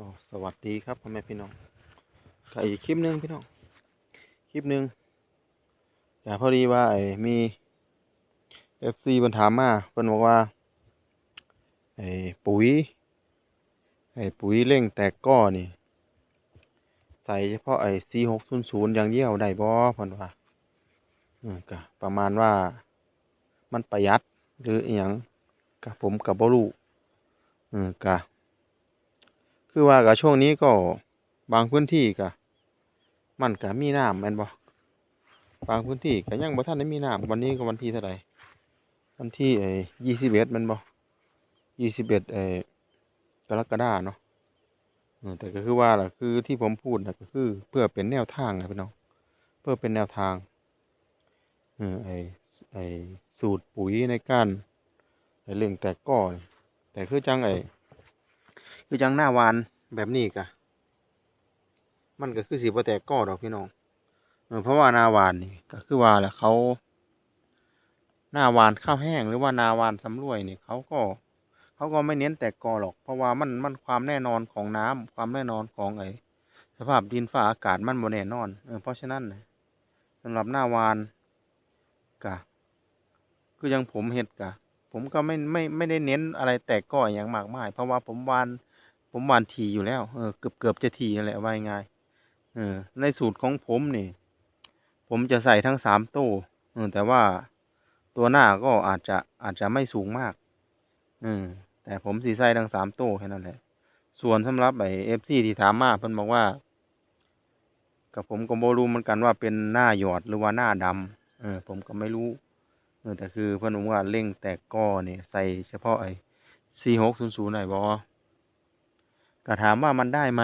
ก็สวัสดีครับพ่อแม่พี่น้องก็อีกคลิปหนึ่งพี่น้อง คลิปหนึ่งแต่พอดีว่าไอ้มีเอฟซีเพิ่นถามมาเพิ่นบอกว่าไอ้ปุ๋ยไอ้ปุ๋ยเร่งแตกก้อนี่ ใส่เฉพาะไอ้ซีหกศูนย์ศูนย์อย่างเดียวได้บ่เพิ่นว่าอืมก็ประมาณว่ามันประหยัดหรืออีหยังก็ผมก็บ่รู้อืมก็ คือว่ากับช่วงนี้ก็บางพื้นที่ก็มันก็มีน้ำแม่นบ่บางพื้นที่ก็ยังบ่ทันได้มีน้ำวันนี้ก็วันที่เท่าใดวันที่ไอ้ยี่สิบเอ็ดแม่นบ่ยี่สิบเอ็ดไอ้กรกฎาเนาะแต่ก็คือว่าล่ะคือที่ผมพูดนะก็คือ เพื่อเป็นแนวทางนะพี่น้อง เพื่อเป็นแนวทางเออไอ้ไอ้สูตรปุ๋ยในการไอ้เรื่องแตกก้อนแต่คือจังไอ้ คือจังหน้าวานแบบนี้กะมันก็คือสีบ่แตกก้อดอกพี่น้องเออเพราะว่าหน้าวานนี่ก็คือว่าแหละเขาหน้าวานข้าวแห้งหรือว่าหน้าวานสำรวยนี่เขาก็เขาก็ไม่เน้นแตกกอหรอก เพราะว่ามันมันความแน่นอนของน้ำความแน่นอนของไอ้สภาพดินฟ้าอากาศมันบ่แน่นอนเออเพราะฉะนั้นน่ะสำหรับหน้าวานกะคืออยังผมเฮ็ดกะ ผมก็ไม่ไม่ไม่ได้เน้นอะไรแตกก้ออย่างมากมาย เพราะว่าผมวาน ผมหวานถี่อยู่แล้ว เออเกือบเกือบจะถี่นั่นแหละว่าง่ายเออ ในสูตรของผมนี่ ผมจะใส่ทั้งสามโต้เออ แต่ว่าตัวหน้าก็อาจจะอาจจะไม่สูงมาก อืม แต่ผมสีใส่ทั้งสามโต้แค่นั้นแหละ ส่วนสำหรับไอเอฟซีที่ถามมาเพิ่นบอกว่า กับผมก็บ่รู้เหมือนกันว่าเป็นหน้าหยอดหรือว่าหน้าดำเออ ผมก็ไม่รู้ เออแต่คือเพิ่นบอกว่าเร่งแตกก้อนี่ใส่เฉพาะไอ้4600ได้บ่ ก็ถามว่ามันได้ไหม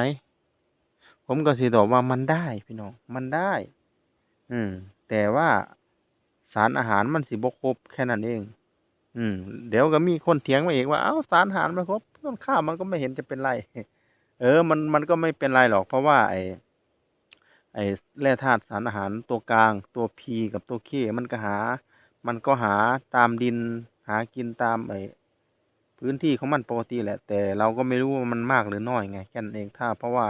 ผมก็สิตอบว่ามันได้พี่น้อง มันได้ อืม แต่ว่าสารอาหารมันสิบ่ครบแค่นั้นเอง อืม เดี๋ยวก็มีคนเถียงมาอีกว่า เอ้าสารอาหารไม่ครบต้นข้าวมันก็ไม่เห็นจะเป็นไร เออ มัน มันก็ไม่เป็นไรหรอก เพราะว่า ไอ้ ไอ้แร่ธาตุสารอาหารตัวกลาง ตัว P กับตัว K มันก็หา มันก็หาตามดิน หากินตามไอ้ พื้นที่ของมันปกติแหละ แต่เราก็ไม่รู้ว่ามันมากหรือน้อยไงแค่นั้นเองถ้าเพราะว่า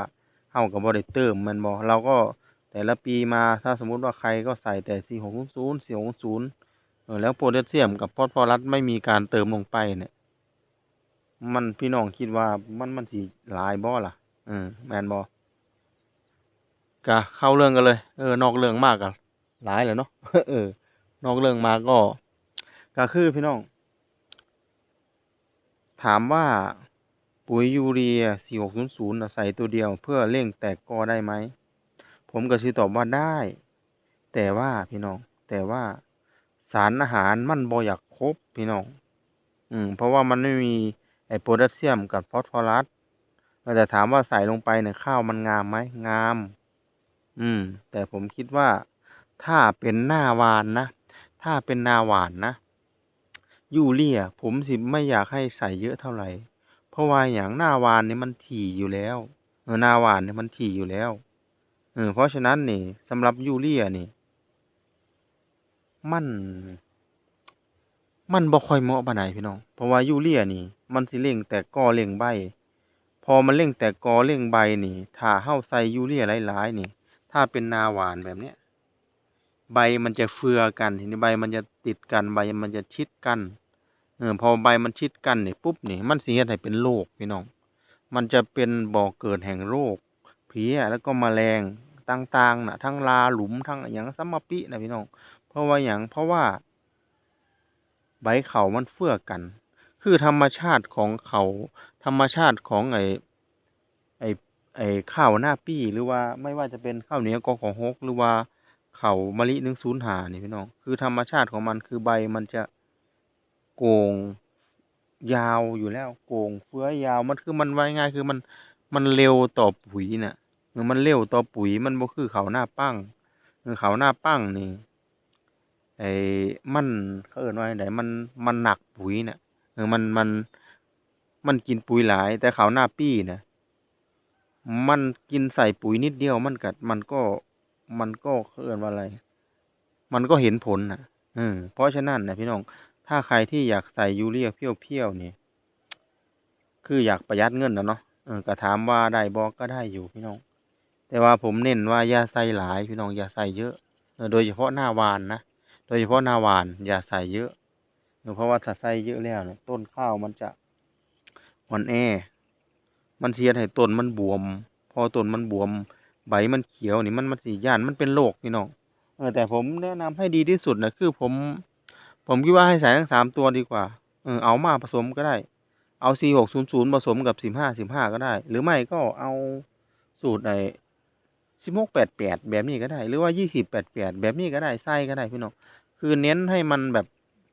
เฮาก็บ่ได้เติมแม่นบ่เราก็แต่ละปีมาถ้าสมมุติว่าใครก็ใส่แต่4600 4600เออแล้วโพแทสเซียมกับฟอสฟอรัสไม่มีการเติมลงไปเนี่ย มันพี่น้องคิดว่ามันมันสิหลายบ่ล่ะ อืมแมนบ่ก็เข้าเรื่องกันเลย เออนอกเรื่องมากก็หลายแหละเนาะเออนอกเรื่องมาก็ก็คือพี่น้อง ถามว่าปุ๋ยยูเรีย 4600 ใส่ตัวเดียวเพื่อเร่งแตกกอได้ไหม ผมก็สิตอบว่าได้ แต่ว่าพี่น้อง แต่ว่าสารอาหารมันบ่อยากครบพี่น้อง อืม เพราะว่ามันไม่มีไอโพแทสเซียมกับฟอสฟอรัสแต่ถามว่าใส่ลงไปเนี่ยข้าวมันงามไหมงาม อืม แต่ผมคิดว่าถ้าเป็นหน้าหวานนะ ถ้าเป็นนาหวานนะ ยูเรียผมสิไม่อยากให้ใส่เยอะเท่าไหร่ เพราะว่าหยังหน้าวานนี่มันถี่อยู่แล้วเออหน้าวานนี่มันถี่อยู่แล้วเออเพราะฉะนั้นนี่สำหรับยูเรียนี่มัน มันบ่ค่อยเหมาะปานใดพี่น้องเพราะว่ายูเรียนี่ มันสิเร่งแตกกอเร่งใบ พอมันเร่งแตกกอเร่งใบนี่ ถ้าเราใส่ยูเรียหลายๆนี่ ถ้าเป็นนาหวานแบบเนี้ย ใบมันจะเฟือกันทีนี้ใบมันจะติดกันใบมันจะชิดกันเออพอใบมันชิดกันเนี่ยปุ๊บเนี่ยมันสิเฮ็ดให้เป็นโรคพี่น้อง มันจะเป็นบ่อเกิดแห่งโรคเพี้ยแล้วก็แมลงต่างๆนะทั้งราหลุมทั้งอิหยังซัมมาปินะพี่น้อง เพราะว่าหยังเพราะว่า ใบเขามันเฟื้อกัน คือธรรมชาติของเขา ธรรมชาติของไอ้ไอ้ไอ้ข้าวหน้าปี้หรือว่าไม่ว่าจะเป็นข้าวเหนียวกอข .6 หรือว่า เขามะลิ105นี่พี่น้อง คือธรรมชาติของมันคือใบมันจะโก่งยาวอยู่แล้ว โก่งเฟื้อยาวมันคือมันไวง่ายคือมันมันเร็วต่อปุ๋ยน่ะเออมันเร็วต่อปุ๋ยมันบ่คือเขาหน้าปั้งเออข้าหน้าปั้งนี่ไอ้มันเขาเอิ้นว่าจั่งใดมันมันหนักปุ๋ยน่ะเออมันมันมันกินปุ๋ยหลาย แต่เขาหน้าปี้นะมันกินใส่ปุ๋ยนิดเดียวมันก็มันก็ มันก็เขาเอิ้นว่าอะไร มันก็เห็นผลนะเออเพราะฉะนั้นนะพี่น้อง ถ้าใครที่อยากใส่ยูเรียเพี้ยวๆนี่คืออยากประหยัดเงินอะเนาะเออก็ถามว่าได้บ่ก็ได้อยู่พี่น้อง แต่ว่าผมเน้นว่าอย่าใส่หลายพี่น้องอย่าใส่เยอะโดยเฉพาะหน้าวานนะโดยเฉพาะหน้าวาน อย่าใส่เยอะเออเพราะว่าถ้าใส่เยอะแล้วเนี่ยต้นข้าวมันจะอ่อนแอ มันเสียให้ต้นมันบวม พอต้นมันบวม ใบมันเขียวนี่มันมันสีย่านมันเป็นโรคพี่น้องเออแต่ผมแนะนำให้ดีที่สุดนะคือผม ผมคิดว่าให้ใส่ทั้งสามตัวดีกว่า เออเอามาผสมก็ได้ เอา C หกศูนย์ศูนย์ผสมกับสิบห้าสิบห้าก็ได้ หรือไม่ก็เอาสูตรไอสิบหกแปดแปดแบบนี้ก็ได้ หรือว่ายี่สิบแปดแปดแบบนี้ก็ได้ไส้ก็ได้พี่น้องคือเน้นให้มันแบบ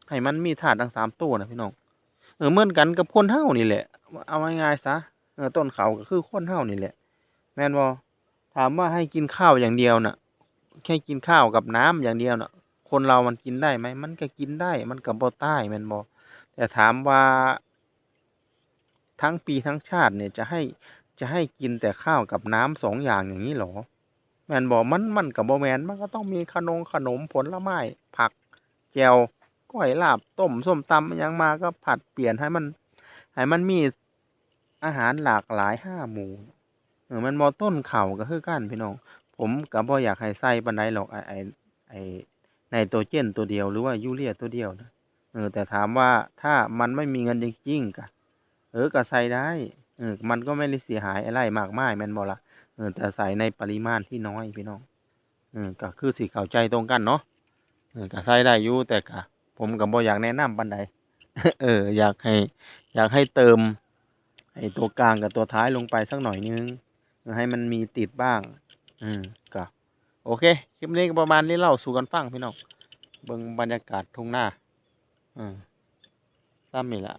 ให้มันมีธาตุทั้งสามตัวนะพี่น้องเออเหมือนกันกับคนเฮานี่แหละ เอาง่ายๆซะเออต้นเขาก็คือคนเฮานี่แหละ แมนบ่ ถามว่าให้กินข้าวอย่างเดียวน่ะแค่กินข้าวกับน้ำอย่างเดียวน่ะ คนเรามันกินได้ไหมมันก็กินได้ มันก็บ่ตายแม่นบ่แต่ถามว่า ทั้งปีทั้งชาติเนี่ยจะให้จะให้กินแต่ข้าวกับน้ำสองอย่างอย่างนี้หรอแมนบอกมันมันกับโบแมนมันก็ต้องมีขนมขนมผลไม้ผักแจวก้อยลาบต้มส้มตำอิหยังมาก็ผัดเปลี่ยนให้มันให้มันมีอาหารหลากหลายห้าหมู่ ออมันมอต้นเข่าก็คือกันพี่น้อง ผมก็บ่ออยากให้ใส่ปานใดหรอกไอไอไอไนโตรเจนตัวเดียวหรือว่ายูเรียตัวเดียวนะเออแต่ถามว่าถ้ามันไม่มีเงินจริงๆก็เออก็ใส่ได้เออมันก็ไม่ได้เสียหายอะไรมากมายแม่นบ่ล่ะเออแต่ใส่ในปริมาณที่น้อยพี่น้องเออก็คือสิเข้าใจตรงกันเนาะเออก็ใส่ได้อยู่แต่ก็ผมก็บ่ออยากแนะนำปานใดเออ อยากให้ อยากให้เติมไอ้ตัวกลางกับตัวท้ายลงไปสักหน่อยนึง ให้มันมีติดบ้าง อืมก็โอเค คลิปนี้ก็ประมาณนี้เล่าสู่กันฟังพี่น้องเบิ่งบรรยากาศทุ่งนาอืมซ้ำนี่ล่ะ